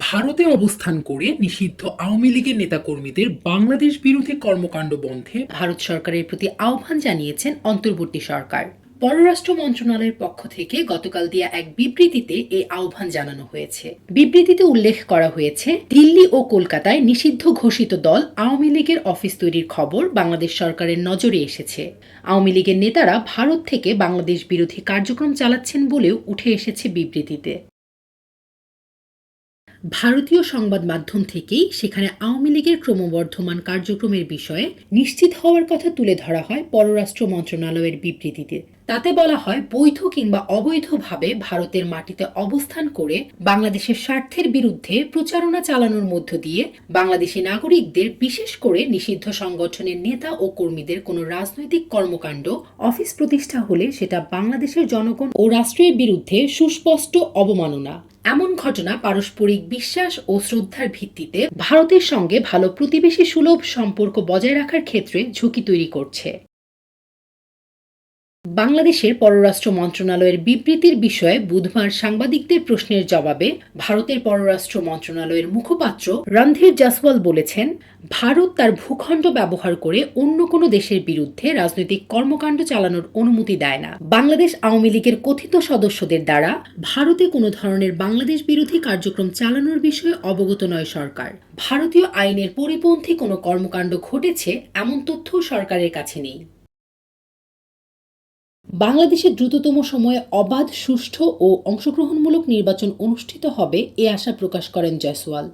ভারতে অবস্থান করে নিষিদ্ধ আওয়ামী লীগের নেতাকর্মীদের বাংলাদেশ বিরোধী কর্মকাণ্ড বন্ধে ভারত সরকারের প্রতি আহ্বান জানিয়েছেন অন্তর্বর্তী সরকার। পররাষ্ট্র মন্ত্রণালয়ের পক্ষ থেকে গতকাল দেয়া এক বিবৃতিতে এই আহ্বান জানানো হয়েছে। বিবৃতিতে উল্লেখ করা হয়েছে, দিল্লি ও কলকাতায় নিষিদ্ধ ঘোষিত দল আওয়ামী লীগের অফিস তৈরির খবর বাংলাদেশ সরকারের নজরে এসেছে। আওয়ামী লীগের নেতারা ভারত থেকে বাংলাদেশ বিরোধী কার্যক্রম চালাচ্ছেন বলেও উঠে এসেছে বিবৃতিতে। ভারতীয় সংবাদ মাধ্যম থেকেই সেখানে আওয়ামী লীগের ক্রমবর্ধমান কার্যক্রমের বিষয়ে নিশ্চিত হওয়ার কথা তুলে ধরা হয় পররাষ্ট্র মন্ত্রণালয়ের বিবৃতিতে। তাতে বলা হয় বৈধ কিংবা অবৈধভাবে ভারতের মাটিতে অবস্থান করে বাংলাদেশের স্বার্থের বিরুদ্ধে প্রচারণা চালানোর মধ্য দিয়ে বাংলাদেশি নাগরিকদের বিশেষ করে নিষিদ্ধ সংগঠনের নেতা ও কর্মীদের কোনো রাজনৈতিক কর্মকাণ্ড, অফিস প্রতিষ্ঠা হলে সেটা বাংলাদেশের জনগণ ও রাষ্ট্রের বিরুদ্ধে সুস্পষ্ট অবমাননা। এমন ঘটনা পারস্পরিক বিশ্বাস ও শ্রদ্ধার ভিত্তিতে ভারতের সঙ্গে ভালো প্রতিবেশী সুলভ সম্পর্ক বজায় রাখার ক্ষেত্রে ঝুঁকি তৈরি করছে। বাংলাদেশের পররাষ্ট্র মন্ত্রণালয়ের বিবৃতির বিষয়ে বুধবার সাংবাদিকদের প্রশ্নের জবাবে ভারতের পররাষ্ট্র মন্ত্রণালয়ের মুখপাত্র রণধীর জাসওয়াল বলেছেন, ভারত তার ভূখণ্ড ব্যবহার করে অন্য কোনো দেশের বিরুদ্ধে রাজনৈতিক কর্মকাণ্ড চালানোর অনুমতি দেয় না। বাংলাদেশ আওয়ামী লীগের কথিত সদস্যদের দ্বারা ভারতে কোনো ধরনের বাংলাদেশ বিরোধী কার্যক্রম চালানোর বিষয়ে অবগত নয় সরকার। ভারতীয় আইনের পরিপন্থী কোনো কর্মকাণ্ড ঘটেছে, এমন তথ্য সরকারের কাছে নেই। বাংলাদেশে দ্রুততম সময়ে অবাধ, সুষ্ঠু ও অংশগ্রহণমূলক নির্বাচন অনুষ্ঠিত হবে এ আশা প্রকাশ করেন জয়সওয়াল।